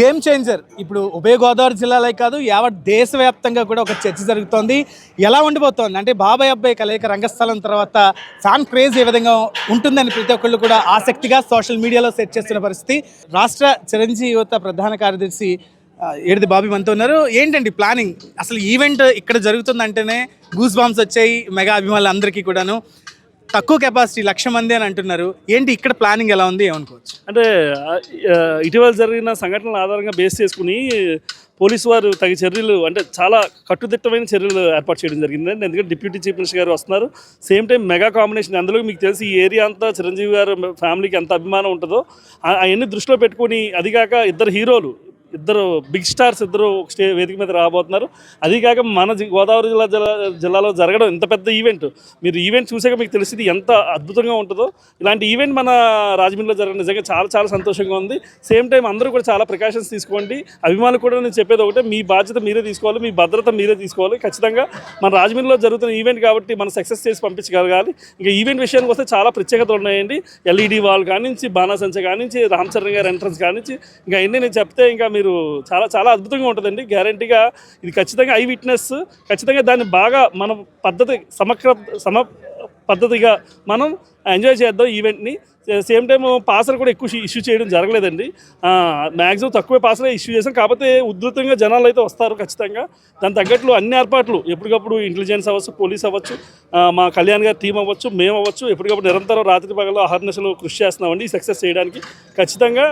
Game changer ఇప్పుడు ఉభయ గోదావరి జిల్లాలో కాదు యావత్ దేశవ్యాప్తంగా కూడా ఒక చర్చ జరుగుతోంది. ఎలా ఉండిపోతోంది? అంటే బాబాయ్ అబ్బాయి కలయిక రంగస్థలం తర్వాత ఫ్యాన్ క్రేజ్ ఏ విధంగా ఉంటుందని ప్రతి ఒక్కళ్ళు కూడా ఆసక్తిగా సోషల్ మీడియాలో సెట్ చేస్తున్న పరిస్థితి. రాష్ట్ర చిరంజీవి యువత ప్రధాన కార్యదర్శి ఏడిది బాబీ మనతో ఉన్నారు. ఏంటండి ప్లానింగ్? అసలు ఈవెంట్ ఇక్కడ జరుగుతుందంటేనే గూస్ బాంబ్స్ వచ్చాయి మెగా అభిమానులు అందరికీ కూడాను. తక్కువ కెపాసిటీ లక్ష మంది అని అంటున్నారు. ఏంటి ఇక్కడ ప్లానింగ్ ఎలా ఉంది? ఏమనుకోవచ్చు? అంటే ఇటీవల జరిగిన సంఘటనల ఆధారంగా బేస్ చేసుకుని పోలీసు వారు తగిన చర్యలు అంటే చాలా కట్టుదిట్టమైన చర్యలు ఏర్పాటు చేయడం జరిగింది. ఎందుకంటే డిప్యూటీ చీఫ్ మినిస్టర్ గారు వస్తున్నారు. Same time mega combination. అందులో మీకు తెలిసి ఈ ఏరియా అంతా చిరంజీవి గారు ఫ్యామిలీకి ఎంత అభిమానం ఉంటుందో అవన్నీ దృష్టిలో పెట్టుకొని అదిగాక ఇద్దరు హీరోలు ఇద్దరు బిగ్ స్టార్స్ ఇద్దరు ఒక స్టే వేదిక మీద రాబోతున్నారు. అది కాక మన జి- గోదావరి జిల్లా జిల్లా జిల్లాలో జరగడం ఇంత పెద్ద ఈవెంట్. మీరు ఈవెంట్ చూసాక మీకు తెలిసింది ఎంత అద్భుతంగా ఉంటుందో. ఇలాంటి ఈవెంట్ మన రాజమండ్రిలో జరగడం నిజంగా చాలా చాలా సంతోషంగా ఉంది. సేమ్ టైం అందరూ కూడా చాలా ప్రికాషన్స్ తీసుకోండి. అభిమానులు కూడా నేను చెప్పేది ఒకటే మీ బాధ్యత మీరే తీసుకోవాలి మీ భద్రత మీరే తీసుకోవాలి. ఖచ్చితంగా మన రాజమండ్రిలో జరుగుతున్న ఈవెంట్ కాబట్టి మనం సక్సెస్ చేసి పంపించగలగాలి. ఇంకా ఈవెంట్ విషయానికి వస్తే చాలా ప్రత్యేకతలు ఉన్నాయండి. ఎల్ఈడి వాల్ కానించి బాణాసంచ కానించి రామ్ చరణ్ గారి ఎంట్రన్స్ కానించి. ఇంకా అన్నీ నేను చెప్తే ఇంకా మీరు చాలా చాలా అద్భుతంగా ఉంటుందండి. గ్యారంటీగా ఇది ఖచ్చితంగా ఐ విట్నెస్ ఖచ్చితంగా దాన్ని బాగా మన పద్ధతి సమగ్ర సమ పద్ధతిగా మనం ఎంజాయ్ చేద్దాం ఈవెంట్ని. సేమ్ టైం పాసలు కూడా ఎక్కువ ఇష్యూ చేయడం జరగలేదండి. మ్యాక్సిమం తక్కువే పాసలే ఇష్యూ చేసాం కాకపోతే ఉధృతంగా జనాలు అయితే వస్తారు ఖచ్చితంగా. దాని తగ్గట్లు అన్ని ఏర్పాట్లు ఎప్పటికప్పుడు ఇంటెలిజెన్స్ అవ్వచ్చు పోలీస్ అవ్వచ్చు మా కళ్యాణ్ గారి టీం అవ్వచ్చు మేము అవ్వచ్చు. ఎప్పటికప్పుడు నిరంతరం రాత్రి పగలు అహర్నిశలు కృషి చేస్తున్నామండి సక్సెస్ చేయడానికి. ఖచ్చితంగా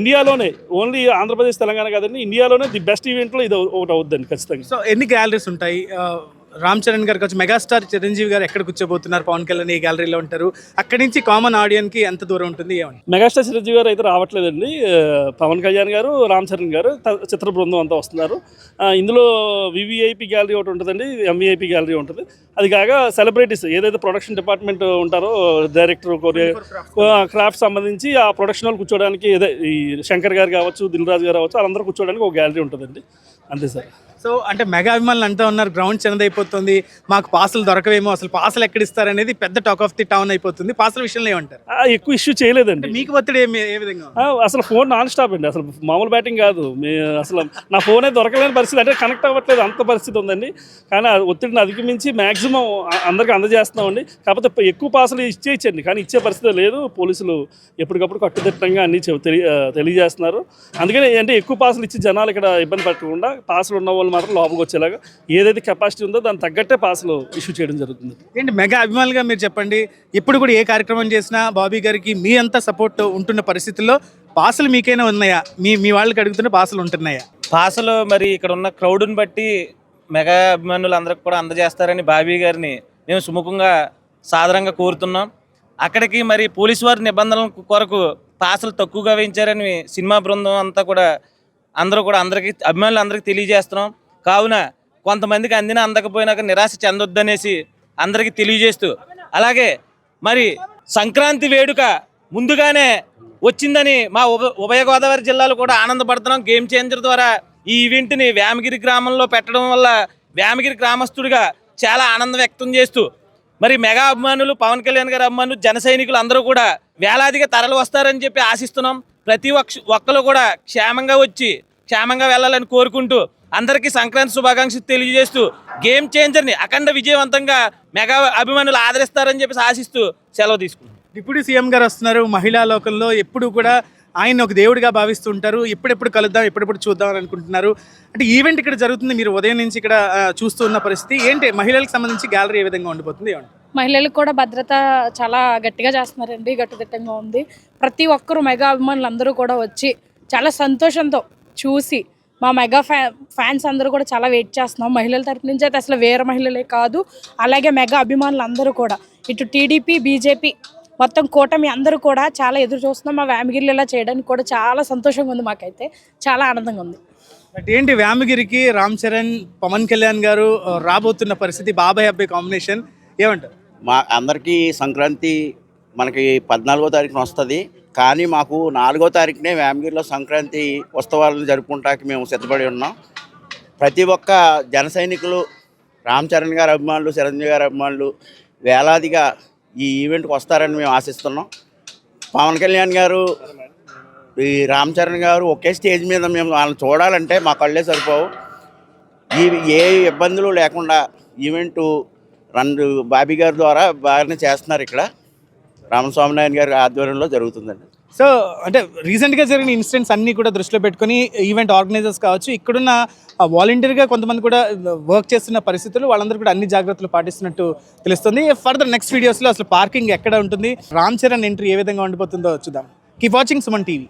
ఇండియాలోనే ఓన్లీ ఆంధ్రప్రదేశ్ తెలంగాణ కాదండి ఇండియాలోనే ది బెస్ట్ ఈవెంట్లో ఇది ఒకటి అవుద్దండి ఖచ్చితంగా. సో ఎన్ని గ్యాలరీస్ ఉంటాయి? రామ్ చరణ్ గారికి వచ్చి మెగాస్టార్ చిరంజీవి గారు ఎక్కడ కూర్చోబోతున్నారు? పవన్ కళ్యాణ్ ఈ గ్యాలరీలో ఉంటారు. అక్కడి నుంచి కామన్ ఆడియన్స్కి ఎంత దూరం ఉంటుంది? ఏమని మెగాస్టార్ చిరంజీవి గారు అయితే రావట్లేదండి. పవన్ కళ్యాణ్ గారు రామ్ చరణ్ గారు చిత్ర బృందం అంతా వస్తున్నారు. ఇందులో వివిఐపి గ్యాలరీ ఒకటి ఉంటుందండి. ఎంవిఐపి గ్యాలరీ ఉంటుంది. అది కాక సెలబ్రిటీస్ ఏదైతే ప్రొడక్షన్ డిపార్ట్మెంట్ ఉంటారో డైరెక్టర్ క్రాఫ్ట్ సంబంధించి ఆ ప్రొడక్షన్ వాళ్ళు కూర్చోడానికి ఏదే ఈ శంకర్ గారు కావచ్చు దిల్ రాజు గారు కావచ్చు వాళ్ళందరూ కూర్చోడానికి ఒక గ్యాలరీ ఉంటుందండి. అంతే సార్. సో అంటే మెగా అభిమానులు అంతా ఉన్నారు గ్రౌండ్ చిన్నదైపోతుంది మాకు పాసులు దొరకవేమో అసలు పాసులు ఎక్కడ ఇస్తారు అనేది పెద్ద టాక్ ఆఫ్ ది టౌన్ అయిపోతుంది పాసుల విషయంలో ఏమంటారు? ఎక్కువ ఇష్యూ చేయలేదండి. మీకు ఒత్తిడి ఏమి ఏ విధంగా అసలు ఫోన్ నాన్ స్టాప్ అండి అసలు మామూలు బ్యాటింగ్ కాదు. మీ అసలు నా ఫోనే దొరకలేని పరిస్థితి అంటే కనెక్ట్ అవ్వట్లేదు అంత పరిస్థితి ఉందండి. కానీ ఒత్తిడిని అధిగమించి మ్యాక్సిమం అందరికీ అందజేస్తున్నామండి. కాకపోతే ఎక్కువ పాసులు ఇచ్చేయచ్చండి కానీ ఇచ్చే పరిస్థితి లేదు. పోలీసులు ఎప్పటికప్పుడు కట్టుదిట్టంగా అన్ని తెలియజేస్తున్నారు. అందుకని అంటే ఎక్కువ పాసులు ఇచ్చి జనాలు ఇక్కడ ఇబ్బంది పెట్టకుండా పాసులు ఉన్న వాళ్ళు మాత్రం లోపలికి వచ్చేలాగా ఏదైతే కెపాసిటీ ఉందో దానికి తగ్గట్టే పాసులు ఇష్యూ చేయడం జరుగుతుంది. ఏంటి మెగా అభిమానులుగా మీరు చెప్పండి ఇప్పుడు కూడా ఏ కార్యక్రమం చేసినా బాబీ గారికి మీ అంతా సపోర్ట్ ఉంటున్న పరిస్థితుల్లో పాసులు మీకైనా ఉన్నాయా? మీ మీ వాళ్ళకి అడుగుతున్న పాసులు ఉంటున్నాయా? పాసలు మరి ఇక్కడ ఉన్న క్రౌడ్ని బట్టి మెగా అభిమానులు అందరికి కూడా అందజేస్తారని బాబీ గారిని మేము సుముఖంగా సాదరంగా కోరుతున్నాం. అక్కడికి మరి పోలీసు వారి నిబంధనల కొరకు పాసలు తక్కువగా వేయించారని సినిమా బృందం అంతా కూడా అందరూ కూడా అందరికీ అభిమానులు అందరికీ తెలియజేస్తున్నాం. కావున కొంతమందికి అందిన అందకపోయినాక నిరాశ చెందొద్దనేసి అందరికీ తెలియజేస్తూ అలాగే మరి సంక్రాంతి వేడుక ముందుగానే వచ్చిందని మా ఉభ ఉభయ గోదావరి జిల్లాలో కూడా ఆనందపడుతున్నాం. గేమ్ చేంజర్ ద్వారా ఈ ఈవెంట్ని వేమగిరి గ్రామంలో పెట్టడం వల్ల వేమగిరి గ్రామస్తుడిగా చాలా ఆనందం వ్యక్తం చేస్తూ మరి మెగా అభిమానులు పవన్ కళ్యాణ్ గారి అభిమానులు జన సైనికులు అందరూ కూడా వేలాదిగా తరలి వస్తారని చెప్పి ఆశిస్తున్నాం. ప్రతి ఒక్క ఒక్కరు కూడా క్షేమంగా వచ్చి క్షేమంగా వెళ్ళాలని కోరుకుంటూ అందరికీ సంక్రాంతి శుభాకాంక్షలు తెలియజేస్తూ గేమ్ చేంజర్ని అఖండ విజయవంతంగా మెగా అభిమానులు ఆదరిస్తారని చెప్పి ఆశిస్తూ సెలవు తీసుకున్నాం డిప్యూటీ సీఎం గారు వస్తున్నారు మహిళా లోకంలో ఎప్పుడు కూడా ఆయన ఒక దేవుడిగా భావిస్తుంటారు. ఎప్పుడెప్పుడు కలుద్దాం ఎప్పుడెప్పుడు చూద్దాం అని అనుకుంటున్నారు. అంటే ఈవెంట్ ఇక్కడ జరుగుతుంది మీరు ఉదయం నుంచి ఇక్కడ చూస్తున్న పరిస్థితి ఏంటి? మహిళలకు సంబంధించి గ్యాలరీ ఏ విధంగా ఉండిపోతుంది ఏమంటారు? మహిళలకు కూడా భద్రత చాలా గట్టిగా చేస్తున్నారండి. గట్టుదిట్టంగా ఉంది. ప్రతి ఒక్కరు మెగా అభిమానులు అందరూ కూడా వచ్చి చాలా సంతోషంతో చూసి మా మెగా ఫ్యా ఫ్యాన్స్ అందరూ కూడా చాలా వెయిట్ చేస్తున్నాం. మహిళల తరపు నుంచి అయితే అసలు వేరే మహిళలే కాదు. అలాగే మెగా అభిమానులు అందరూ కూడా ఇటు టీడీపీ బీజేపీ మొత్తం కూటమి అందరూ కూడా చాలా ఎదురు చూస్తున్నాం. మా వ్యామగిరిలో ఇలా చేయడానికి కూడా చాలా సంతోషంగా ఉంది మాకైతే. చాలా ఆనందంగా ఉంది. బట్ ఏంటి వ్యామగిరికి రామ్ చరణ్ పవన్ కళ్యాణ్ గారు రాబోతున్న పరిస్థితి బాబాయ్ అబ్బాయి కాంబినేషన్ ఏమంటారు? మా అందరికీ సంక్రాంతి మనకి పద్నాలుగో తారీఖున వస్తుంది. కానీ మాకు నాలుగో తారీఖునే వేమగిరిలో సంక్రాంతి ఉత్సవాలను జరుపుకుంటానికి మేము సిద్ధపడి ఉన్నాం. ప్రతి ఒక్క జన సైనికులు రామ్ చరణ్ గారి అభిమానులు చిరంజీవి గారి అభిమానులు వేలాదిగా ఈ ఈవెంట్కి వస్తారని మేము ఆశిస్తున్నాం. పవన్ కళ్యాణ్ గారు ఈ రామ్ చరణ్ గారు ఒకే స్టేజ్ మీద మేము వాళ్ళని చూడాలంటే మా కళ్ళే సరిపోవు. ఈ ఏ ఇబ్బందులు లేకుండా ఈవెంటు రన్ బాబీ గారి ద్వారా బాగానే చేస్తున్నారు ఇక్కడ. రామస్వామినారాయణ గారి ఆధ్వర్యంలో జరుగుతుందండి. సో అంటే రీసెంట్గా జరిగిన ఇన్సిడెంట్స్ అన్నీ కూడా దృష్టిలో పెట్టుకొని ఈవెంట్ ఆర్గనైజర్స్ కావచ్చు ఇక్కడున్న వాలంటీర్గా కొంతమంది కూడా వర్క్ చేస్తున్న పరిస్థితులు వాళ్ళందరూ కూడా అన్ని జాగ్రత్తలు పాటిస్తున్నట్టు తెలుస్తుంది. ఫర్దర్ నెక్స్ట్ వీడియోస్లో అసలు పార్కింగ్ ఎక్కడ ఉంటుంది? రామ్ చరణ్ ఎంట్రీ ఏ విధంగా ఉండిపోతుందో చూద్దాం. Keep watching Suman TV